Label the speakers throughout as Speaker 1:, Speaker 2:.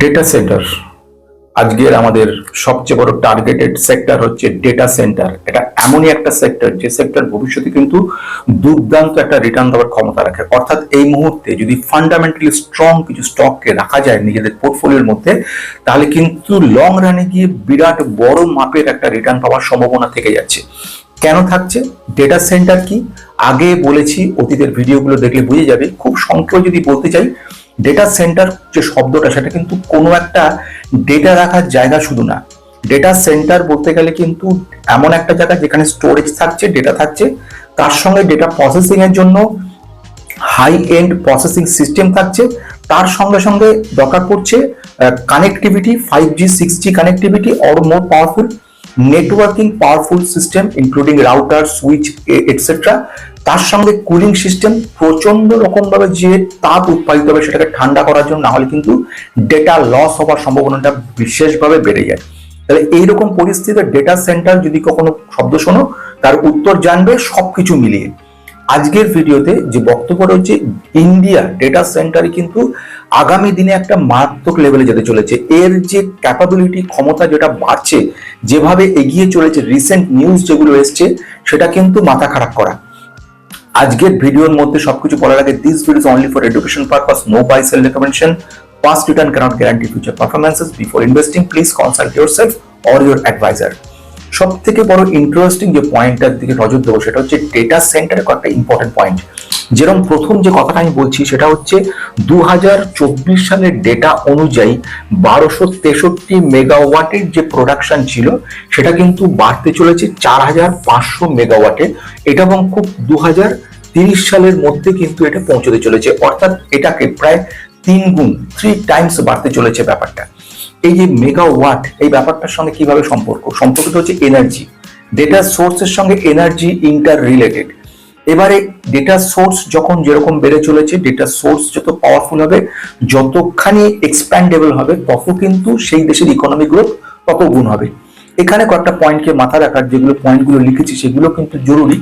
Speaker 1: Data centre আজকের আমাদের সবচেয়ে বড় টার্গেটেড সেক্টর হচ্ছে ডেটা সেন্টার এটা এমনই একটা সেক্টর যে সেক্টর ভবিষ্যতে কিন্তু দুর্দান্ত একটা রিটার্ন দেওয়ার ক্ষমতা রাখে। অর্থাৎ এই মুহূর্তে যদি ফান্ডামেন্টালি স্ট্রং কিছু স্টককে রাখা যায় নিজেদের পোর্টফোলিওর মধ্যে, তাহলে কিন্তু লং রানে গিয়ে বিরাট বড় মাপের একটা রিটার্ন পাওয়ার সম্ভাবনা থেকে যাচ্ছে। কেন থাকছে? ডেটা সেন্টার কি? আগে বলেছি, অতীতের ভিডিওগুলো দেখলে বুঝে যাবে। খুব সংক্ষেপে যদি বলতে চাই ডেটা সেন্টার যে শব্দটা, সেটা কিন্তু কোনো একটা ডেটা রাখার জায়গা শুধু না। ডেটা সেন্টার বলতে গেলে কিন্তু এমন একটা জায়গা যেখানে স্টোরেজ থাকছে ডেটা থাকছে। তার সঙ্গে ডেটা প্রসেসিং এর জন্য হাই এন্ড প্রসেসিং সিস্টেম থাকছে। তার সঙ্গে সঙ্গে দরকার পড়ছে connectivity five G six G connectivity or more powerful networking powerful system including router switch etcetera তার সঙ্গে কুলিং সিস্টেম প্রচণ্ড রকম ভাবে যে তাপ উৎপাদিত হবে সেটাকে ঠান্ডা করার জন্য না হলে কিন্তু ডেটা লস হওয়ার সম্ভাবনাটা বিশেষভাবে বেড়ে যায়। তাহলে এইরকম পরিস্থিতিতে ডেটা সেন্টার যদি কখনো শব্দ শোনো, তার উত্তর জানবে সবকিছু মিলিয়ে। আজকের ভিডিওতে যে বক্তব্য রয়েছে, ইন্ডিয়া ডেটা সেন্টারে কিন্তু আগামী দিনে একটা মারাত্মক লেভেলে যেতে চলেছে। এর যে ক্যাপাবিলিটি ক্ষমতা যেটা বাড়ছে, যেভাবে এগিয়ে চলেছে রিসেন্ট নিউজ যেগুলো এসছে, সেটা কিন্তু মাথা খারাপ করা। আজকের ভিডিওর মধ্যে সবকিছু বলার আগে this video only for education purpose no buy sell recommendation past return cannot guarantee future performances. Before investing, please consult yourself or your advisor. সব থেকে বড় ইন্টারেস্টিং যে পয়েন্টটার দিকে নজর দেবো, সেটা হচ্ছে ডেটা সেন্টারের কয়েকটা ইম্পর্টেন্ট পয়েন্ট যেরকম প্রথম যে কথাটা আমি বলছি, সেটা হচ্ছে দু হাজার চব্বিশ সালের ডেটা অনুযায়ী বারোশো তেষট্টি মেগাওয়াটের যে প্রোডাকশন ছিল, সেটা কিন্তু বাড়তে চলেছে চার হাজার পাঁচশো মেগাওয়াটে। এটা এবং খুব দু হাজার তিরিশ সালের মধ্যে কিন্তু এটা পৌঁছতে চলেছে। অর্থাৎ এটাকে প্রায় তিন গুণ থ্রি টাইমস বাড়তে চলেছে ব্যাপারটা। এই যে মেগাওয়াট এই ব্যাপারটার সঙ্গে কীভাবে সম্পর্ক? সম্পর্কিত হচ্ছে এনার্জি ডেটা সোর্সের সঙ্গে এনার্জি ইন্টার রিলেটেড এবারে ডেটা সোর্স যখন যেরকম বেড়ে চলেছে ডেটা সোর্স যত পাওয়ারফুল হবে, যতখানি এক্সপ্যান্ডেবল হবে, তত কিন্তু সেই দেশের ইকোনমি গ্রোথ তত গুণ হবে। এখানে কয়েকটা পয়েন্টকে মাথা রাখার, যেগুলো পয়েন্টগুলো লিখেছি, সেগুলো কিন্তু জরুরি।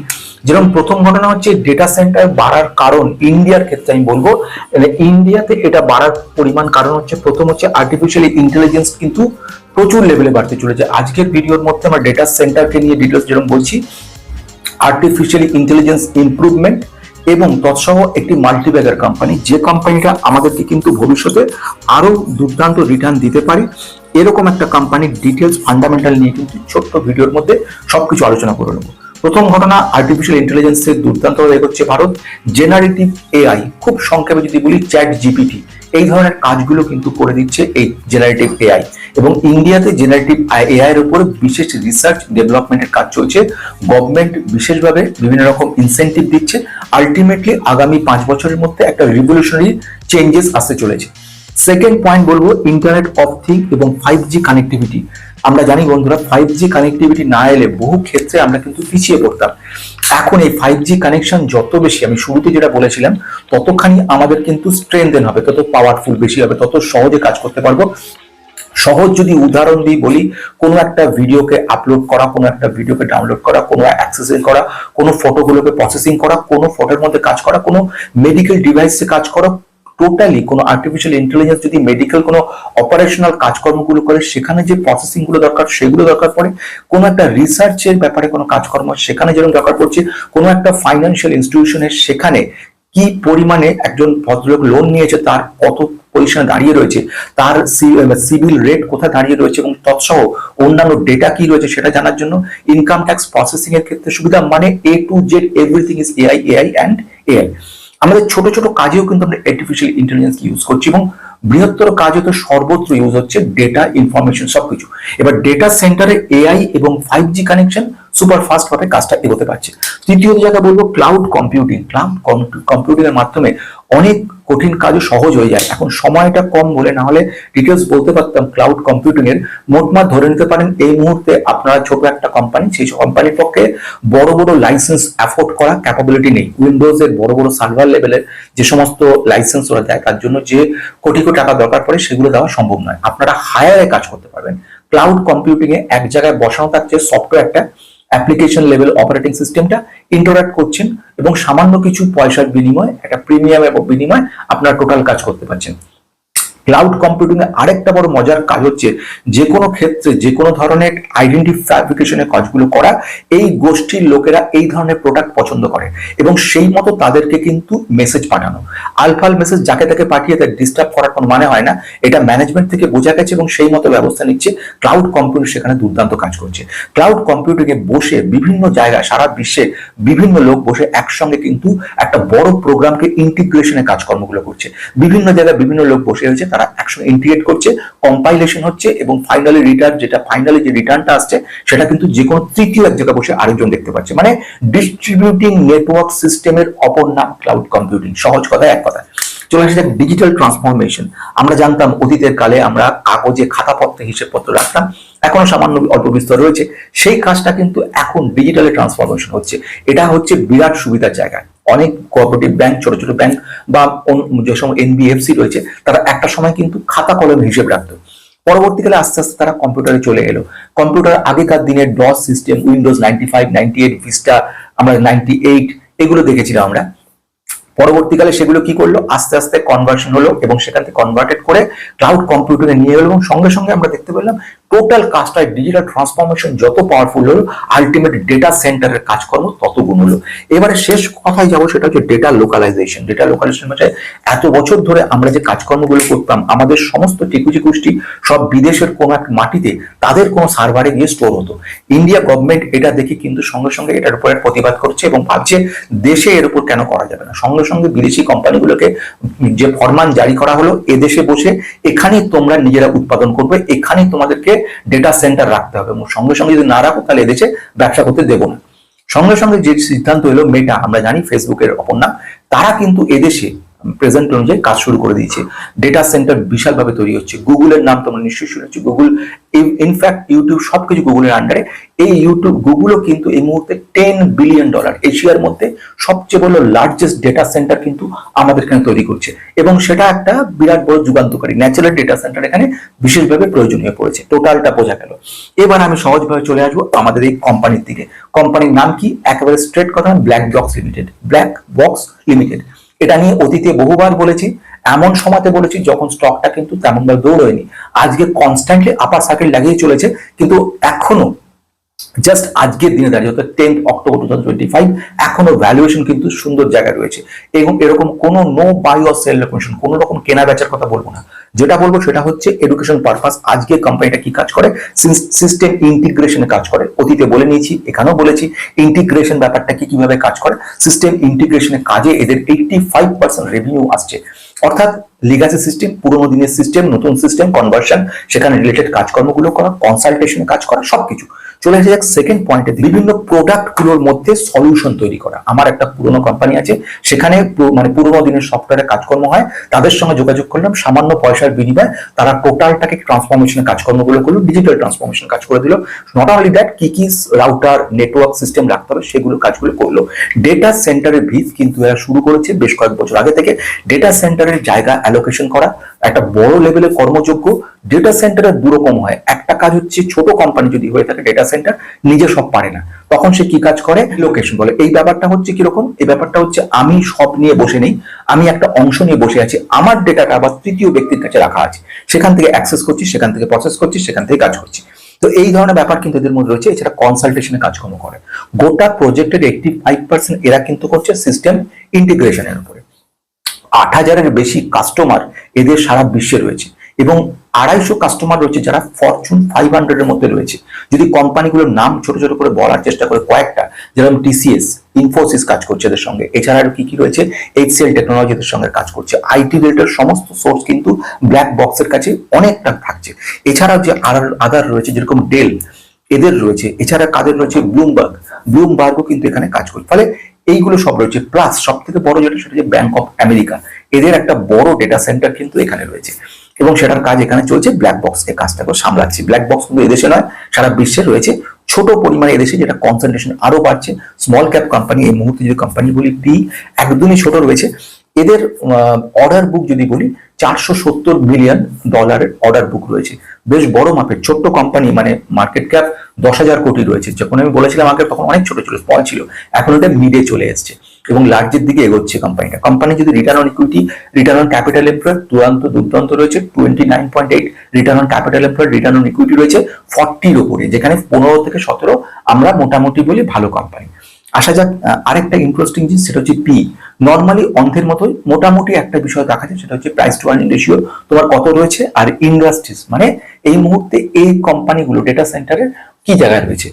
Speaker 1: যেরকম প্রথম ঘটনা হচ্ছে ডেটা সেন্টার বাড়ার কারণ ইন্ডিয়ার ক্ষেত্রে আমি বলব। ইন্ডিয়াতে এটা বাড়ার পরিমাণ কারণ হচ্ছে, প্রথম হচ্ছে আর্টিফিশিয়াল ইন্টেলিজেন্স কিন্তু প্রচুর লেভেলে বাড়তে চলেছে। আজকের ভিডিওর মধ্যে আমরা ডেটা সেন্টারকে নিয়ে ডিটেলস যেরকম বলছি আর্টিফিশিয়াল ইন্টেলিজেন্স ইমপ্রুভমেন্ট এবং তৎসহ একটি মাল্টিব্যাগার কোম্পানি যে কোম্পানিটা আমাদেরকে কিন্তু ভবিষ্যতে আরও দুর্দান্ত রিটার্ন দিতে পারে, এরকম একটা কোম্পানির ডিটেলস ফান্ডামেন্টাল নিয়ে কিন্তু ছোট্ট ভিডিওর মধ্যে সবকিছু আলোচনা করে নেব। প্রথম ঘটনা আর্টিফিশিয়াল ইন্টেলিজেন্সের দুর্দান্ত এগোচ্ছে ভারত। জেনারেটিভ এআই খুব সংক্ষেপে যদি বলি চ্যাট জিপিটি এই ধরনের কাজগুলো কিন্তু করে দিচ্ছে এই জেনারেটিভ এআই এবং ইন্ডিয়াতে জেনারেটিভ এআই এর উপর বিশেষ রিসার্চ ডেভেলপমেন্টের কাজ চলছে। গভর্নমেন্ট বিশেষভাবে বিভিন্ন রকম ইনসেন্টিভ দিচ্ছে। আলটিমেটলি আগামী পাঁচ বছরের মধ্যে একটা রিভলিউশনারি চেঞ্জেস আসতে চলেছে। সেকেন্ড পয়েন্ট বলব ইন্টারনেট অফ থিং এবং ফাইভ জি কানেক্টিভিটি আমরা জানি বন্ধুরা ফাইভ জি কানেক্টিভিটি না এলে বহু ক্ষেত্রে আমরা কিন্তু পিছিয়ে পড়তাম। এখন এই ফাইভ জি কানেকশন যত বেশি, আমি শুরুতে যেটা বলেছিলাম, ততখানি আমাদের কিন্তু স্ট্রেংথেন হবে, তত পাওয়ারফুল বেশি হবে, তত সহজে কাজ করতে পারব। সহজ যদি উদাহরণ দিই বলি, কোনো একটা ভিডিওকে আপলোড করা, কোনো একটা ভিডিওকে ডাউনলোড করা, কোনো অ্যাক্সেসিং করা, কোনো ফটোগুলোকে প্রসেসিং করা, কোনো ফটোর মধ্যে কাজ করা, কোনো মেডিকেল ডিভাইসে কাজ করা টোটালি কোনো আর্টিফিশিয়াল ইন্টেলিজেন্স যদি মেডিকেল কোনো অপারেশনাল কাজকর্মগুলো করে, সেখানে যে প্রসেসিংগুলো দরকার, সেগুলো দরকার পড়ে। কোনো একটা রিসার্চের ব্যাপারে কোনো কাজকর্ম সেখানে যেরকম দরকার পড়ছে, কোনো একটা ফাইন্যান্সিয়াল ইনস্টিটিউশনের সেখানে কি পরিমাণে একজন ভদ্রলোক লোন নিয়েছে, তার কত পজিশনে দাঁড়িয়ে রয়েছে, তার সিভিল রেট কোথায় দাঁড়িয়ে রয়েছে এবং তৎসহ অন্যান্য ডেটা কি রয়েছে সেটা জানার জন্য ইনকাম ট্যাক্স প্রসেসিং এর ক্ষেত্রে সুবিধা মানে A to Z everything is AI AI and AI আমাদের ছোট ছোট কাজেও কিন্তু আমরা আর্টিফিশিয়াল ইন্টেলিজেন্স ইউজ করছি এবং বৃহত্তর কাজে তো সর্বত্র ইউজ হচ্ছে ডেটা ইনফরমেশন সবকিছু। এবার ডেটা সেন্টারে এআই এবং five G connection super fast ভাবে কাজটা এগোতে পারছে। তৃতীয় জায়গা বলব ক্লাউড কম্পিউটিং ক্লাউড কম্পিউটিং এর মাধ্যমে অনেক কঠিন কাজও সহজ হয়ে যায়। এখন সময়টা কম বলে না হলে ডিটেলস বলতে পারতাম ক্লাউড কম্পিউটিং এর। মোটমাট ধরে নিতে পারেন, এই মুহূর্তে আপনারা ছোট একটা কোম্পানি সেই কোম্পানির পক্ষে বড় বড় লাইসেন্স অ্যাফোর্ড করা ক্যাপাবিলিটি নেই। উইন্ডোজ এর বড় বড় সার্ভার লেভেলের যে সমস্ত লাইসেন্স ওরা দেয়, তার জন্য যে কোটি কোটি টাকা দরকার পড়ে, সেগুলো দেওয়া সম্ভব নয়। আপনারা হায়ারে কাজ করতে পারবেন। ক্লাউড কম্পিউটিং এ এক জায়গায় বসানো থাকছে সফটওয়্যারটা অ্যাপ্লিকেশন লেভেল অপারেটিং সিস্টেমটা ইন্টারাক্ট করছেন এবং সামান্য কিছু পয়সার বিনিময়ে, একটা প্রিমিয়াম এবং বিনিময়ে আপনার টোটাল কাজ করতে পারছেন। ক্লাউড কম্পিউটিং এর আরেকটা বড় মজার কাজ হচ্ছে যে কোনো ক্ষেত্রে যে কোনো ধরনের আইডেন্টি ফ্যাব্রিকেশনের কাজগুলো করা, এই গোষ্ঠীর লোকেরা এই ধরনের প্রোডাক্ট পছন্দ করে এবং সেই মতো তাদেরকে কিন্তু মেসেজ পাঠানো। আলফাল মেসেজ যাকে তাকে পাঠিয়ে তার ডিস্টার্ব করার কোনো মানে হয় না, এটা ম্যানেজমেন্ট থেকে বোঝা গেছে এবং সেই মতো ব্যবস্থা নিচ্ছে ক্লাউড কম্পিউটার সেখানে দুর্দান্ত কাজ করছে। ক্লাউড কম্পিউটিং এ বসে বিভিন্ন জায়গায় সারা বিশ্বে বিভিন্ন লোক বসে একসঙ্গে কিন্তু একটা বড় প্রোগ্রামকে ইন্টিগ্রেশনের কাজকর্মগুলো করছে। বিভিন্ন জায়গায় বিভিন্ন লোক বসে রয়েছে তারা একসঙ্গে ইন্টিগ্রেট করছে কম্পাইলেশন হচ্ছে এবং ফাইনালি রিটার্ন যেটা ফাইনালি যে রিটার্নটা আসছে, সেটা কিন্তু যে কোনো তৃতীয় এক জায়গায় বসে আরেকজন দেখতে পাচ্ছে। মানে ডিস্ট্রিবিউটিং নেটওয়ার্ক সিস্টেমের অপর নাম ক্লাউড কম্পিউটিং সহজ কথা, এক কথায় চলে আসে ডিজিটাল ট্রান্সফরমেশন আমরা জানতাম অতীতের কালে আমরা কাগজে খাতাপত্রে হিসেবপত্র রাখতাম, এখনও সামান্য অল্প বিস্তর রয়েছে। সেই কাজটা কিন্তু এখন ডিজিটালে ট্রান্সফরমেশন হচ্ছে। এটা হচ্ছে বিরাট সুবিধার জায়গা। অনেক কোঅপারেটিভ ব্যাংক ছোট ছোট ব্যাংক বা যে এনবিএফসি রয়েছে, তারা একটা সময় কিন্তু খাতা কলমে হিসেব রাখতো। পরবর্তীকালে আস্তে আস্তে তারা কম্পিউটারে চলে এলো। কম্পিউটার আগেকার দিনের DOS system Windows ninety five ninety eight Vista আমরা নাইনটি এইট এগুলো দেখেছিলাম আমরা। পরবর্তীকালে সেগুলো কি করল? আস্তে আস্তে কনভার্সন হলো এবং সেখান থেকে কনভার্টেড করে ক্লাউড কম্পিউটারে নিয়ে এলো এবং সঙ্গে সঙ্গে আমরা দেখতে পেলাম টোটাল কাজটা ডিজিটাল ট্রান্সফরমেশন যত পাওয়ারফুল হলো আলটিমেট ডেটা সেন্টারের কাজকর্ম তত গুণ হলো। এবারে শেষ কথায় যাব, সেটা হচ্ছে ডেটা লোকালাইজেশন ডেটা লোকালাইজেশন মানে এত বছর ধরে আমরা যে কাজকর্মগুলো করতাম, আমাদের সমস্ত টিকুচি কুষ্টি সব বিদেশের কোনো এক মাটিতে তাদের কোনো সার্ভারে গিয়ে স্টোর হতো। ইন্ডিয়া গভর্নমেন্ট এটা দেখে কিন্তু সঙ্গে সঙ্গে এটার উপরে প্রতিবাদ করছে এবং ভাবছে দেশে এর উপর কেন করা যাবে না। সঙ্গে সঙ্গে বিদেশি কোম্পানিগুলোকে যে ফরমান জারি করা হলো এদেশে বসে এখানেই তোমরা নিজেরা উৎপাদন করবে, এখানেই তোমাদেরকে ডেটা সেন্টার রাখতে হবে। এবং সঙ্গে সঙ্গে যদি না রাখো, তাহলে এদেশে ব্যবসা করতে দেবো না। সঙ্গে সঙ্গে যে সিদ্ধান্ত এলো মেটা আমরা জানি ফেসবুকের অপর নাম, তারা কিন্তু এদেশে প্রেজেন্ট অনুযায়ী কাজ শুরু করে দিয়েছে। ডেটা সেন্টার বিশালভাবে তৈরি হচ্ছে। গুগলের নাম তোমরা নিশ্চয়ই শুনেছো। গুগল ইনফ্যাক্ট ইউটিউব সবকিছু গুগলের আন্ডারে এই ইউটিউব গুগলও কিন্তু এই মুহূর্তে টেন বিলিয়ন ডলার এশিয়ার মধ্যে সবচেয়ে বড় লার্জেস্ট ডেটা সেন্টার কিন্তু আমাদের এখানে তৈরি করছে। এবং সেটা একটা বিরাট বড় যুগান্তকারী ন্যাচারাল ডেটা সেন্টার এখানে বিশেষভাবে প্রয়োজনীয় পড়েছে। টোটালটা বোঝা গেল। এবার আমি সহজভাবে চলে আসব আমাদের এই কোম্পানির দিকে। কোম্পানির নাম কি? একেবারে স্ট্রেট কথা black box limited black box limited এটা নিয়ে অতীতে বহুবার বলেছি, এমন সময়তে বলেছি যখন স্টকটা কিন্তু তেমনভাবে দৌড়য়নি। আজকে কনস্ট্যান্টলি আপার সার্কেল লাগিয়ে চলেছে, কিন্তু এখনও জাস্ট আজকের দিনে দাঁড়িয়ে, অর্থাৎ tenth October two thousand twenty five এখনও ভ্যালুয়েশন কিন্তু সুন্দর জায়গায় রয়েছে। এবং এরকম কোনো no buy or sell recommendation কোনো রকম কেনা বেচার কথা বলব না। যেটা বলব সেটা হচ্ছে এডুকেশন পারপাস আজকে কোম্পানিটা কি কাজ করে? সিস্টেম ইন্টিগ্রেশনে কাজ করে। অতীতে বলে নিয়েছি, এখানেও বলেছি ইন্টিগ্রেশন ব্যাপারটা কি কীভাবে কাজ করে? সিস্টেম ইন্টিগ্রেশনের কাজে এদের এইটটি ফাইভ পার্সেন্ট রেভিনিউ আসছে। অর্থাৎ লিগাসি সিস্টেম পুরোনো দিনের সিস্টেম নতুন সিস্টেম কনভার্সন সেখানে রিলেটেড কাজকর্মগুলো করা কনসালটেশনে কাজ করা, সবকিছু। চলে আসে যাক সেকেন্ড পয়েন্টে বিভিন্ন প্রোডাক্টগুলোর মধ্যে সলিউশন তৈরি করা। আমার একটা পুরনো কোম্পানি আছে, সেখানে মানে পুরোনো দিনের সফটওয়্যারে কাজকর্ম হয়। তাদের সঙ্গে যোগাযোগ করলাম, সামান্য পয়সার বিনিময়ে তারা টোটালটাকে ট্রান্সফরমেশনের কাজকর্মগুলো করল ডিজিটাল ট্রান্সফরমেশন কাজ করে দিল। নট অনলি দ্যাট কি কি রাউটার নেটওয়ার্ক সিস্টেম রাখতে হবে, সেগুলো কাজগুলো করল। ডেটা সেন্টারের ভিত কিন্তু এরা শুরু করেছে বেশ কয়েক বছর আগে থেকে। ডেটা সেন্টারের জায়গা অ্যালোকেশন করা, একটা বড় লেভেলে কর্মযোগ্য ডেটা সেন্টারের দুরকম হয়। একটা কাজ হচ্ছে ছোট কোম্পানি যদি হয়ে থাকে ডেটা সেন্টার নিজে সব পারে না। তখন সে কি কাজ করে? লোকেশন বলে। এই ব্যাপারটা হচ্ছে কীরকম? এই ব্যাপারটা হচ্ছে আমি সব নিয়ে বসে নেই। আমি একটা অংশ নিয়ে বসে আছি। আমার ডেটাটা আবার তৃতীয় ব্যক্তির কাছে রাখা আছে। সেখান থেকে অ্যাক্সেস করছি, সেখান থেকে প্রসেস করছি, সেখান থেকে কাজ করছি। তো এই ধরনের ব্যাপার কিন্তু এদের মধ্যে রয়েছে। এছাড়া কনসালটেশনে কাজকর্ম করে। গোটা প্রজেক্টের এইটটি ফাইভ পার্সেন্ট এরা কিন্তু করছে সিস্টেম ইন্টিগ্রেশনের উপরে। আট হাজারের বেশি কাস্টমার এদের সারা বিশ্বে রয়েছে। এবং আড়াইশো কাস্টমার রয়েছে যারা ফরচুন ফাইভ হান্ড্রেড এর মধ্যে রয়েছে। যদি কোম্পানিগুলোর নাম ছোট ছোট করে বলার চেষ্টা করে কয়েকটা, যেরকম টিসিএস ইনফোসিস কাজ করছে এদের সঙ্গে। এছাড়া আর কি কি রয়েছে? এইচসিএল টেকনোলজি এদের সঙ্গে কাজ করছে। আইটি রিলেটেড সমস্ত সোর্স কিন্তু ব্ল্যাক বক্সের কাছে অনেকটা থাকছে। এছাড়াও যে আদার রয়েছে, যেরকম ডেল এদের রয়েছে। এছাড়া কাদের রয়েছে? ব্লুমবার্গ ব্লুমবার্গও কিন্তু এখানে কাজ করে ফলে এইগুলো সব রয়েছে। প্লাস সব থেকে বড় যেটা, সেটা হচ্ছে ব্যাংক অফ আমেরিকা এদের একটা বড় ডেটা সেন্টার কিন্তু এখানে রয়েছে। এবং সেটার কাজ এখানে চলছে ব্ল্যাক বক্স এই কাজটা করে সামলাচ্ছি। ব্ল্যাক বক্স কিন্তু এদেশে নয়, সারা বিশ্বে রয়েছে। ছোট পরিমাণে এদেশে যেটা কনসেন্ট্রেশন আরও বাড়ছে। স্মল ক্যাপ কোম্পানি এই মুহূর্তে যে কোম্পানি বলি টি একদমই ছোট রয়েছে। এদের অর্ডার বুক যদি বলি, চারশো সত্তর বিলিয়ন ডলারের অর্ডার বুক রয়েছে। বেশ বড় মাপের, ছোট্ট কোম্পানি মানে মার্কেট ক্যাপ দশ হাজার কোটি রয়েছে। যখন আমি বলেছিলাম আগে, তখন অনেক ছোট ছিল স্মল ছিল। এখন এটা মিডে চলে এসছে। এবং লার্জের দিকে এগোচ্ছে কোম্পানিটা কোম্পানি যদি return on equity return on capital employed দুরান্ত দুর্দান্ত রয়েছে twenty nine point eight return on capital employed return on equity রয়েছে ফর্টির ওপরে যেখানে পনেরো থেকে সতেরো আমরা মোটামুটি বলি ভালো কোম্পানি আসা যাক আরেকটা ইন্টারেস্টিং জিনিস, সেটা হচ্ছে পি নর্মালি অন্ধের মতোই মোটামুটি একটা বিষয় দেখা যায় সেটা হচ্ছে প্রাইস টু আর্নিং রেশিও তোমার কত রয়েছে? আর ইন্ডাস্ট্রিজ মানে এই মুহূর্তে এই কোম্পানিগুলো ডেটা সেন্টারের কি জায়গায় রয়েছে?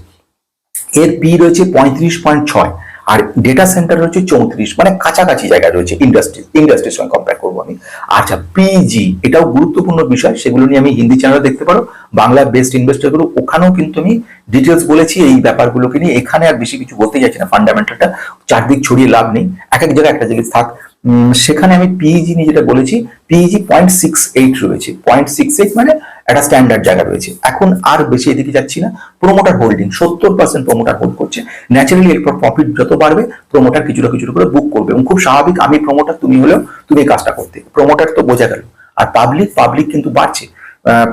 Speaker 1: এর পি রয়েছে পঁয়ত্রিশ পয়েন্ট ছয়। আর ডেটা সেন্টার রয়েছে চৌত্রিশ মানে কাছাকাছি জায়গায় রয়েছে ইন্ডাস্ট্রি ইন্ডাস্ট্রির সঙ্গে কম্পেয়ার করব আমি। আচ্ছা পিজি এটাও গুরুত্বপূর্ণ বিষয়, সেগুলো নিয়ে আমি হিন্দি চ্যানেলে দেখতে পারো। বাংলা বেস্ট ইনভেস্টরগুলো ওখানেও কিন্তু আমি ডিটেলস বলেছি এই ব্যাপারগুলোকে নিয়ে। এখানে আর বেশি কিছু বলতে যাচ্ছি না ফান্ডামেন্টালটা চারদিক ছড়িয়ে লাভ নেই। এক এক জায়গায় একটা জিনিস থাক। সেখানে আমি পিজি নিয়ে যেটা বলেছি পিজি পয়েন্ট সিক্স এইট রয়েছে। পয়েন্ট সিক্স এইট মানে একটা স্ট্যান্ডার্ড জায়গা রয়েছে। এখন আর বেশি এদিকে যাচ্ছি না। প্রোমোটার হোল্ডিং সত্তর পার্সেন্ট প্রোমোটার হোল্ড করছে। ন্যাচারালি এরপর প্রফিট যত বাড়বে প্রোমোটার কিছুটা কিছুটা করে বুক করবে। এবং খুব স্বাভাবিক আমি প্রোমোটার তুমি হলেও তুমি এই কাজটা করতে। প্রোমোটার তো বোঝা গেল। আর পাবলিক পাবলিক কিন্তু বাড়ছে।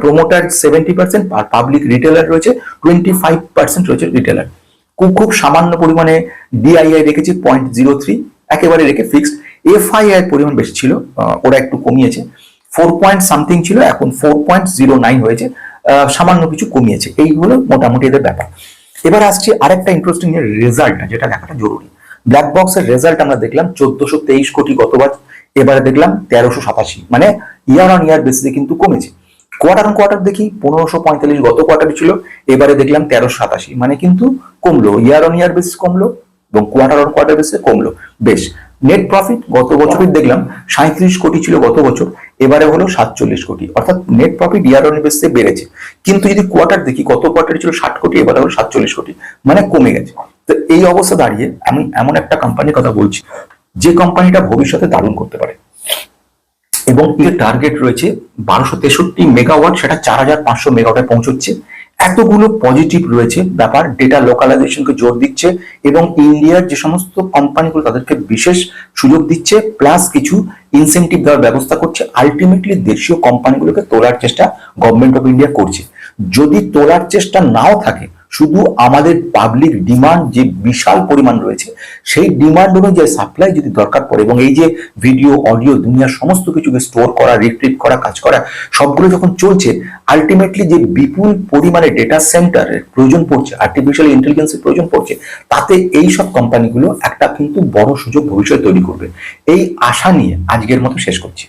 Speaker 1: প্রোমোটার সেভেন্টি পার্সেন্ট আর পাবলিক রিটেলার রয়েছে টোয়েন্টি ফাইভ পার্সেন্ট রয়েছে রিটেলার খুব খুব সামান্য পরিমাণে ডিআইআই রেখেছি পয়েন্ট জিরো থ্রি একেবারে রেখে ফিক্সড এফআইআই পরিমাণ বেশি ছিল ওরা একটু কমিয়েছে। ফোর পয়েন্ট সামথিং ছিল, এখন ফোর পয়েন্ট জিরো নাইন হয়েছে সামান্য কিছু কমিয়েছে। এইগুলো মোটামুটি এদের ব্যাপার। এবার আসছি আরেকটা ইন্টারেস্টিং রেজাল্ট যেটা দেখাটা জরুরি। ব্ল্যাক বক্সের রেজাল্ট আমরা দেখলাম চোদ্দশো তেইশ কোটি গতবার, এবারে দেখলাম তেরোশো সাতাশি। মানে ইয়ার অন ইয়ার বেসিসে কিন্তু কমেছে। কোয়ার্টার অন কোয়ার্টার দেখি পনেরোশো পঁয়তাল্লিশ গত কোয়ার্টারে ছিল, এবারে দেখলাম তেরোশো সাতাশি। মানে কিন্তু কমলো ইয়ার অন ইয়ার বেসিস কমলো, এবং কোয়ার্টার অন কোয়ার্টার বেসিসে কমলো। বেশ নেট প্রফিট গত বছরের দেখলাম সাঁত্রিশ কোটি ছিল গত বছর, এবারে হলো সাতচল্লিশ কোটি। অর্থাৎ নেট প্রফিট ইয়ার অন বেসিসে বেড়েছে। কিন্তু যদি কোয়ার্টার দেখি, গত কোয়ার্টারে ছিল ষাট কোটি, এবারে হলো সাতচল্লিশ কোটি মানে কমে গেছে। তো এই অবস্থা দাঁড়িয়ে আমি এমন একটা কোম্পানির কথা বলছি, যে কোম্পানিটা ভবিষ্যতে দারুণ করতে পারে। এবং এর টার্গেট রয়েছে, বারোশো তেষট্টি মেগাওয়াট সেটা চার হাজার পাঁচশো মেগাওয়াটে পৌঁছচ্ছে। এতগুলো পজিটিভ রয়েছে, ব্যাপার ডেটা লোকালাইজেশনকে জোর দিচ্ছে এবং ইন্ডিয়ার যে সমস্ত কোম্পানিগুলো তাদেরকে বিশেষ সুযোগ দিচ্ছে প্লাস কিছু ইনসেন্টিভ দেওয়ার ব্যবস্থা করছে আলটিমেটলি দেশীয় কোম্পানিগুলোকে তোলার চেষ্টা গভর্নমেন্ট অফ ইন্ডিয়া করছে। যদি তোলার চেষ্টা নাও থাকে শুধু আমাদের পাবলিক ডিমান্ড যে বিশাল পরিমাণ রয়েছে, সেই ডিমান্ড অনুযায়ী সাপ্লাই যদি দরকার পড়ে এবং এই যে ভিডিও অডিও দুনিয়ার সমস্ত কিছুকে স্টোর করা রিট্রিভ করা, কাজ করা, সবগুলো যখন চলছে আলটিমেটলি যে বিপুল পরিমাণে ডেটা সেন্টারের প্রয়োজন পড়ছে আর্টিফিশিয়াল ইন্টেলিজেন্সের প্রয়োজন পড়ছে, তাতে এই সব কোম্পানিগুলো একটা কিন্তু বড় সুযোগ ভবিষ্যৎ তৈরি করবে। এই আশা নিয়ে আজকের মতো শেষ করছি।